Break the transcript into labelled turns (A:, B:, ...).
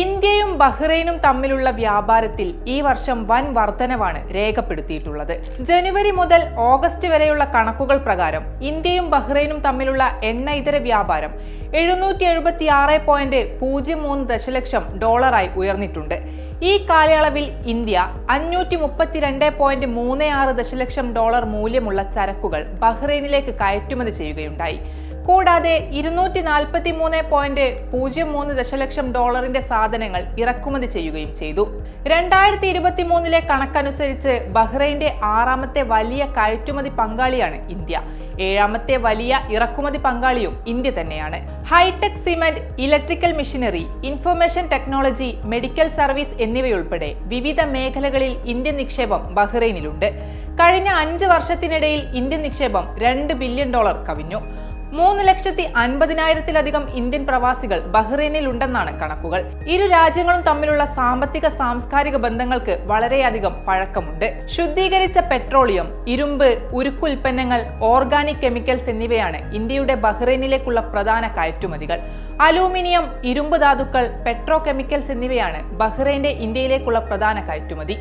A: ഇന്ത്യയും ബഹ്റൈനും തമ്മിലുള്ള വ്യാപാരത്തിൽ ഈ വർഷം വൻ വർധനവാണ് രേഖപ്പെടുത്തിയിട്ടുള്ളത്. ജനുവരി മുതൽ ഓഗസ്റ്റ് വരെയുള്ള കണക്കുകൾ പ്രകാരം ഇന്ത്യയും ബഹ്റൈനും തമ്മിലുള്ള എണ്ണ ഇതര വ്യാപാരം എഴുന്നൂറ്റി എഴുപത്തി ആറ് പോയിന്റ് പൂജ്യം മൂന്ന് ദശലക്ഷം ഡോളറായി ഉയർന്നിട്ടുണ്ട്. ഈ കാലയളവിൽ ഇന്ത്യ അഞ്ഞൂറ്റി മുപ്പത്തിരണ്ട് പോയിന്റ് മൂന്ന് ആറ് ദശലക്ഷം ഡോളർ മൂല്യമുള്ള ചരക്കുകൾ ബഹ്റൈനിലേക്ക് കയറ്റുമതി ചെയ്യുകയുണ്ടായി. കൂടാതെ ഇരുന്നൂറ്റി നാൽപ്പത്തി മൂന്ന് പോയിന്റ് പൂജ്യം മൂന്ന് ദശലക്ഷം ഡോളറിന്റെ സാധനങ്ങൾ ഇറക്കുമതി ചെയ്യുകയും ചെയ്തു. രണ്ടായിരത്തി ഇരുപത്തി മൂന്നിലെ കണക്കനുസരിച്ച് ബഹ്റൈന്റെ ആറാമത്തെ വലിയ കയറ്റുമതി പങ്കാളിയാണ് ഇന്ത്യ. ഏഴാമത്തെ വലിയ ഇറക്കുമതി പങ്കാളിയും ഇന്ത്യ തന്നെയാണ്. Hi-tech cement electrical machinery information technology medical service എന്നിവയുൾപ്പെടെ വിവിധ മേഖലകളിൽ ഇന്ത്യൻ നിക്ഷേപം ബഹ്റൈനിലുണ്ട്. കഴിഞ്ഞ അഞ്ച് വർഷത്തിനിടയിൽ ഇന്ത്യൻ നിക്ഷേപം രണ്ട് ബില്യൺ ഡോളർ കവിഞ്ഞു. മൂന്ന് ലക്ഷത്തി അൻപതിനായിരത്തിലധികം ഇന്ത്യൻ പ്രവാസികൾ ബഹ്റൈനിൽ ഉണ്ടെന്നാണ് കണക്കുകൾ. ഇരു രാജ്യങ്ങളും തമ്മിലുള്ള സാമ്പത്തിക സാംസ്കാരിക ബന്ധങ്ങൾക്ക് വളരെയധികം പഴക്കമുണ്ട്. ശുദ്ധീകരിച്ച പെട്രോളിയം ഇരുമ്പ് ഉരുക്കുൽപ്പന്നങ്ങൾ ഓർഗാനിക് കെമിക്കൽസ് എന്നിവയാണ് ഇന്ത്യയുടെ ബഹ്റൈനിലേക്കുള്ള പ്രധാന കയറ്റുമതികൾ. അലൂമിനിയം ഇരുമ്പ് ധാതുക്കൾ പെട്രോ കെമിക്കൽസ് എന്നിവയാണ് ബഹ്റൈന്റെ ഇന്ത്യയിലേക്കുള്ള പ്രധാന കയറ്റുമതി.